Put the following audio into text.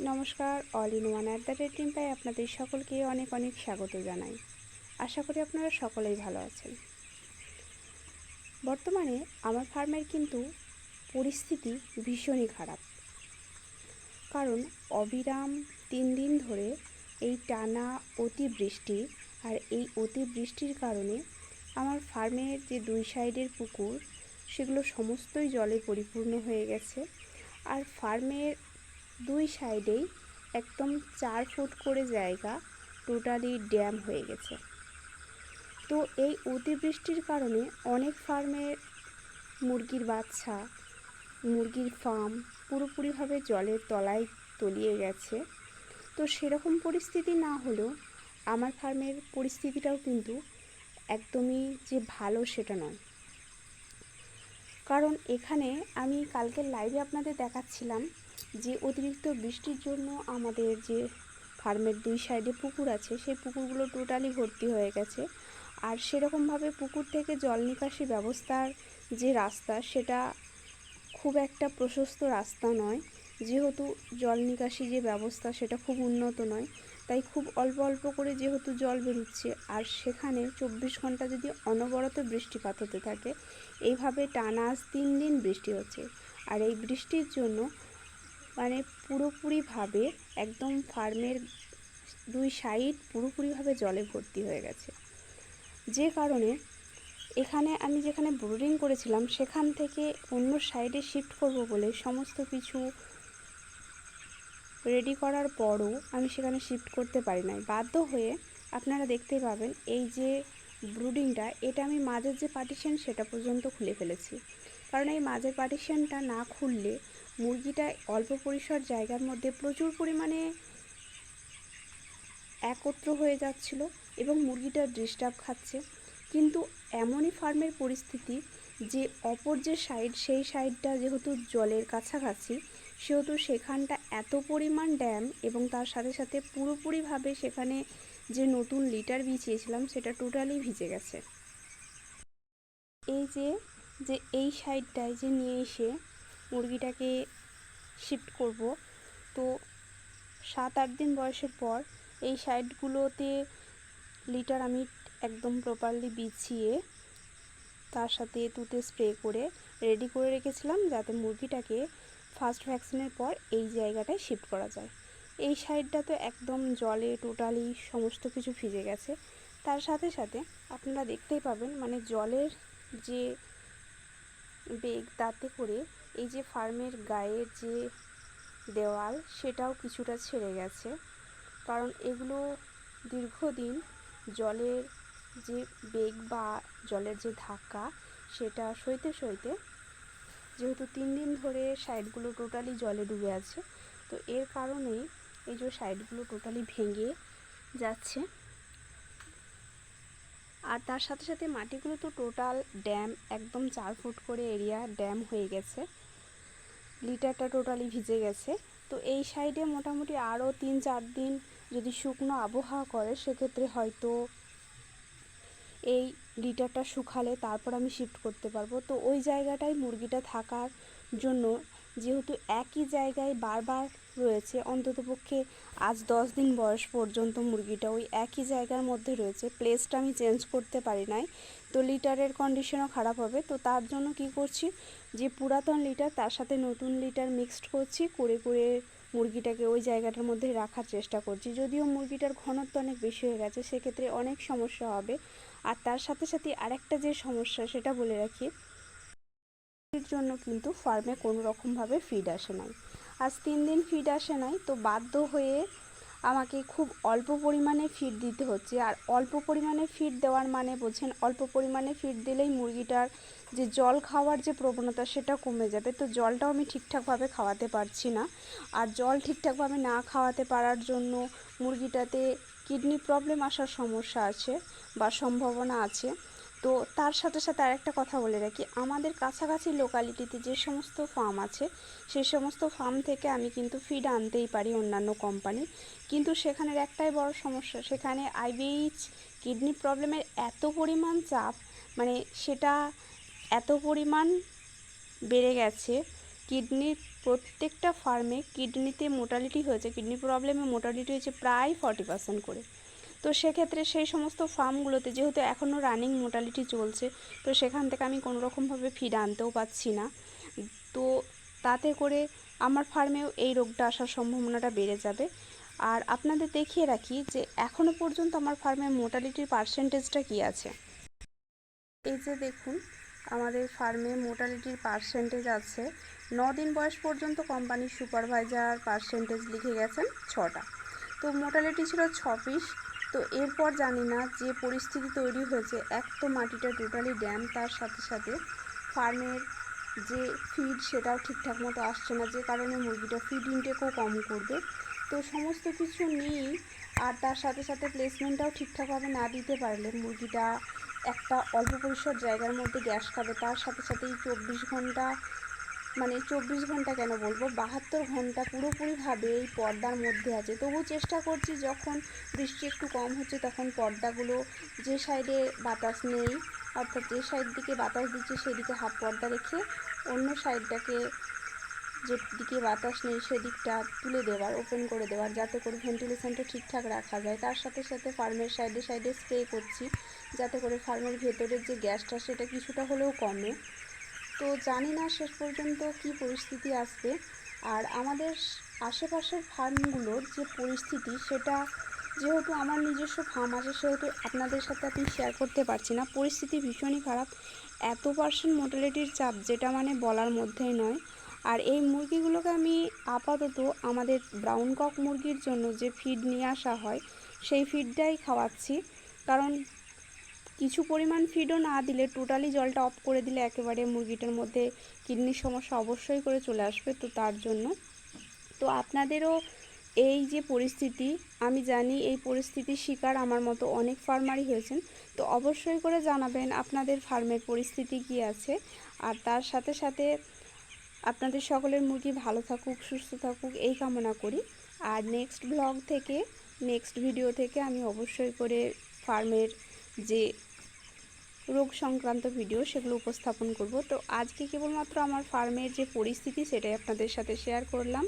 নমস্কার all in one at the rate টিম্পায় আপনাদের সকলকে অনেক অনেক স্বাগত জানাই। আশা করি আপনারা সকলেই ভালো আছেন। বর্তমানে আমার ফার্মের কিন্তু পরিস্থিতি ভীষণই খারাপ। কারণ অবিরাম তিন দিন ধরে এই টানা অতিবৃষ্টি আর এই অতিবৃষ্টির কারণে আমার ফার্মের যে দুই সাইডের পুকুর, সেগুলো সমস্তই জলে পরিপূর্ণ হয়ে গেছে। আর ফার্মের দুই সাইডেই একদম চার ফুট করে জায়গা টোটালি ড্যাম হয়ে গেছে। তো এই অতিবৃষ্টির কারণে অনেক ফার্মের মুরগির বাচ্চা, মুরগির ফার্ম পুরোপুরিভাবে জলের তলায় তলিয়ে গেছে। তো সেরকম পরিস্থিতি না হলেও আমার ফার্মের পরিস্থিতিটাও কিন্তু একদমই যে ভালো সেটা নয়। কারণ এখানে আমি কালকের লাইভে আপনাদের দেখাচ্ছিলাম যে অতিরিক্ত বৃষ্টির জন্য আমাদের যে ফার্মের দুই সাইডে পুকুর আছে, সেই পুকুরগুলো টোটালি ভর্তি হয়ে গেছে। আর সেরকমভাবে পুকুর থেকে জল নিকাশি ব্যবস্থার যে রাস্তা, সেটা খুব একটা প্রশস্ত রাস্তা নয়। যেহেতু জল নিকাশি যে ব্যবস্থা, সেটা খুব উন্নত নয়। তাই খুব অল্প অল্প করে যেহেতু জল বেরোচ্ছে, আর সেখানে চব্বিশ ঘণ্টা যদি অনবরত বৃষ্টিপাত হতে থাকে, এইভাবে টানা তিন দিন বৃষ্টি হচ্ছে। আর এই বৃষ্টির জন্য মানে পুরোপুরিভাবে একদম ফার্মের দুই সাইড পুরোপুরিভাবে জলে ভর্তি হয়ে গেছে। যে কারণে এখানে আমি যেখানে ব্রুডিং করেছিলাম, সেখান থেকে অন্য সাইডে শিফট করব বলে সমস্ত কিছু রেডি করার পরও আমি সেখানে শিফট করতে পারি নাই। বাধ্য হয়ে আপনারা দেখতেই পাবেন, এই যে ব্রুডিংটা, এটা আমি মাঝের যে পার্টিশন, সেটা পর্যন্ত খুলে ফেলেছি। কারণ এই মাঝের পার্টিশনটা না খুললে মুরগিটা অল্প পরিসর জায়গার মধ্যে প্রচুর পরিমাণে একত্র হয়ে যাচ্ছিল এবং মুরগিটা ডিস্টার্ব খাচ্ছে। কিন্তু এমনই ফার্মের পরিস্থিতি যে অপর যে সাইড সেই সাইডটা যেহেতু জলের কাছাকাছি, সেহেতু সেখানটা এত পরিমাণ ড্যাম এবং তার সাথে সাথে পুরোপুরিভাবে সেখানে যে নতুন লিটার বিছিয়েছিলাম, সেটা টোটালি ভিজে গেছে। এই যে যে এই সাইডটায় যে নিয়ে এসে মুরগিটাকে শিফট করব। তো সাত, আট দিন বয়সের পর এই সাইডগুলোতে লিটার আমি একদম প্রপারলি বিছিয়ে তার সাথে তুতে স্প্রে করে রেডি করে রেখেছিলাম যাতে মুরগিটাকে ফার্স্ট ভ্যাকসিনের পর এই জায়গাটায় শিফট করা যায়। এই সাইডটা তো একদম জলে টোটালি সমস্ত কিছু ভিজে গেছে। তার সাথে সাথে আপনারা দেখতেই পাবেন মানে জলের যে বেগ তাতে করে এই যে ফার্মের গায়ের যে দেওয়াল, সেটাও কিছুটা ছেড়ে গেছে। কারণ এগুলো দীর্ঘদিন জলের যে বেগ বা জলের যে ধাক্কা, সেটা সইতে সইতে যেহেতু তিন দিন ধরে সাইডগুলো টোটালি জলে ডুবে আছে, তো এর কারণেই এই যে সাইডগুলো টোটালি ভেঙে যাচ্ছে। আর তার সাথে সাথে মাটিগুলো তো টোটাল ড্যাম একদম চার ফুট করে এরিয়া ড্যাম হয়ে গেছে। লিটারটা টোটালি ভিজে গেছে। তো এই সাইডে মোটামুটি আরও তিন চার দিন যদি শুকনো আবহাওয়া করে, সেক্ষেত্রে হয়তো এই লিটারটা শুকালে তারপর আমি শিফট করতে পারব। তো ওই জায়গাটায় মুরগিটা থাকার জন্য যেহেতু একই জায়গায় বারবার রয়েছে। অন্ততপক্ষে আজ দশ দিন বয়স পর্যন্ত মুরগিটা ওই একই জায়গার মধ্যে রয়েছে। প্লেসটা আমি চেঞ্জ করতে পারি নাই। তো লিটারের কন্ডিশনও খারাপ হবে। তো তার জন্য কি করছি? যে পুরাতন লিটার তার সাথে নতুন লিটার মিক্সড করছি। করে করে মুরগিটাকে ওই জায়গাটার মধ্যে রাখার চেষ্টা করছি। যদিও মুরগিটার ঘনত্ব অনেক বেশি হয়ে গেছে, সেক্ষেত্রে অনেক সমস্যা হবে। আর তার সাথে সাথে আরেকটা যে সমস্যা, সেটা বলে রাখি। জন্য কিন্তু ফার্মে কোনো রকমভাবে ফিড আসে নাই। আজ তিন দিন ফিড আসে নাই, তো বাধ্য হয়ে আমাকে খুব অল্প পরিমাণে ফিড দিতে হচ্ছে। আর অল্প পরিমাণে ফিড দেওয়ার মানে বোঝেন, অল্প পরিমাণে ফিড দিলেই মুরগিটার যে জল খাওয়ার যে প্রবণতা সেটা কমে যাবে। তো জলটাও আমি ঠিকঠাকভাবে খাওয়াতে পারছি না। আর জল ঠিকঠাকভাবে না খাওয়াতে পারার জন্য মুরগিটাতে কিডনি প্রবলেম আসার সমস্যা আছে বা সম্ভাবনা আছে। তো তার সাথে সাথে আরেকটা কথা বলে রাখি। আমাদের কাছাকাছি লোকালিটিতে যে সমস্ত ফার্ম আছে সেই সমস্ত ফার্ম থেকে আমি কিন্তু ফিড আনতেই পারি অন্যান্য কোম্পানি কিন্তু সেখানের একটাই বড় সমস্যা, সেখানে আইবিএইচ কিডনি প্রবলেমের এত পরিমাণ চাপ মানে সেটা এত পরিমাণ বেড়ে গেছে কিডনির প্রত্যেকটা ফার্মে কিডনিতে মোটালিটি হয়েছে কিডনি প্রবলেমে মোটালিটি হয়েছে প্রায় ফর্টি পার্সেন্ট করে। তো সেক্ষেত্রে সেই সমস্ত ফার্মগুলোতে যেহেতু এখনও রানিং মোটালিটি চলছে, তো সেখান থেকে আমি কোনো রকমভাবে ফিড আনতেও পাচ্ছি না। তো তাতে করে আমার ফার্মেও এই রোগটা আসার সম্ভাবনাটা বেড়ে যাবে। আর আপনাদের দেখিয়ে রাখি যে এখনও পর্যন্ত আমার ফার্মের মোটালিটির পার্সেন্টেজটা কী আছে? এই যে দেখুন, আমাদের ফার্মে মোটালিটির পার্সেন্টেজ আছে। ন দিন বয়স পর্যন্ত কোম্পানির সুপারভাইজার পার্সেন্টেজ লিখে গেছেন ছটা। তো মোটালিটি ছিল ছ পিস তো এরপর জানি না যে পরিস্থিতি তৈরি হয়েছে। এক তো মাটিটা টোটালি ড্যাম তার সাথে সাথে ফার্মের যে ফিড সেটাও ঠিকঠাক মতো আসছে না, যে কারণে মুরগিটা ফিড ইনটেকও কম করবে। তো সমস্ত কিছু নিয়েই আর তার সাথে সাথে প্লেসমেন্টটাও ঠিকঠাকভাবে না দিতে পারলে মুরগিটা একটা অল্প পরিসর জায়গার মধ্যে গ্যাস খাবে, তার সাথে সাথেই চব্বিশ ঘণ্টা মানে চব্বিশ ঘণ্টা কেন বলব? বাহাত্তর ঘণ্টা পুরোপুরিভাবে এই পর্দার মধ্যে আছে। তবু চেষ্টা করছি যখন বৃষ্টি একটু কম হচ্ছে তখন পর্দাগুলো যে সাইডে বাতাস নেই, অর্থাৎ যে সাইড দিকে বাতাস দিচ্ছে সেদিকে হাফ পর্দা রেখে অন্য সাইডটাকে যেদিকে বাতাস নেই সেদিকটা তুলে দেওয়ার ওপেন করে দেওয়ার, যাতে করে ভেন্টিলেশনটা ঠিকঠাক রাখা যায়। তার সাথে সাথে ফার্মের সাইডে সাইডে স্প্রে করছি, যাতে করে ফার্মের ভেতরের যে গ্যাসটা সেটা কিছুটা হলেও কমে। তো জানি না শেষ পর্যন্ত কি পরিস্থিতি আসবে। আর আমাদের আশেপাশের ফার্মগুলোর যে পরিস্থিতি, সেটা যেহেতু আমার নিজস্ব ফার্ম আছে, সেহেতু আপনাদের সাথে আমি শেয়ার করতে পারছি না। পরিস্থিতি ভীষণই খারাপ। এত পার্সেন্ট মোটালিটির চাপ, যেটা মানে বলার মধ্যেই নয়। আর এই মুরগিগুলোকে আমি আপাতত আমাদের ব্রাউন কক মুরগির জন্য যে ফিড নিয়ে আসা হয়, সেই ফিডটাই খাওয়াচ্ছি। কারণ কিছু পরিমাণ ফিডও না দিলে টোটালি জলটা অফ করে দিলে একেবারে মুরগিটার মধ্যে কিডনির সমস্যা অবশ্যই করে চলে আসবে তো তার জন্য। তো আপনাদেরও এই যে পরিস্থিতি, আমি জানি এই পরিস্থিতির শিকার আমার মতো অনেক ফার্মারই হয়েছেন, তো অবশ্যই করে জানাবেন আপনাদের ফার্মের পরিস্থিতি কী আছে। আর তার সাথে সাথে আপনাদের সকলের মুরগি ভালো থাকুক, সুস্থ থাকুক, এই কামনা করি। আর নেক্সট ব্লগ থেকে নেক্সট ভিডিও থেকে আমি অবশ্যই করে ফার্মের যে রোগ সংক্রান্ত ভিডিও সেগুলো উপস্থাপন করব। তো আজকে কেবলমাত্র আমার ফার্মের যে পরিস্থিতি সেটাই আপনাদের সাথে শেয়ার করলাম।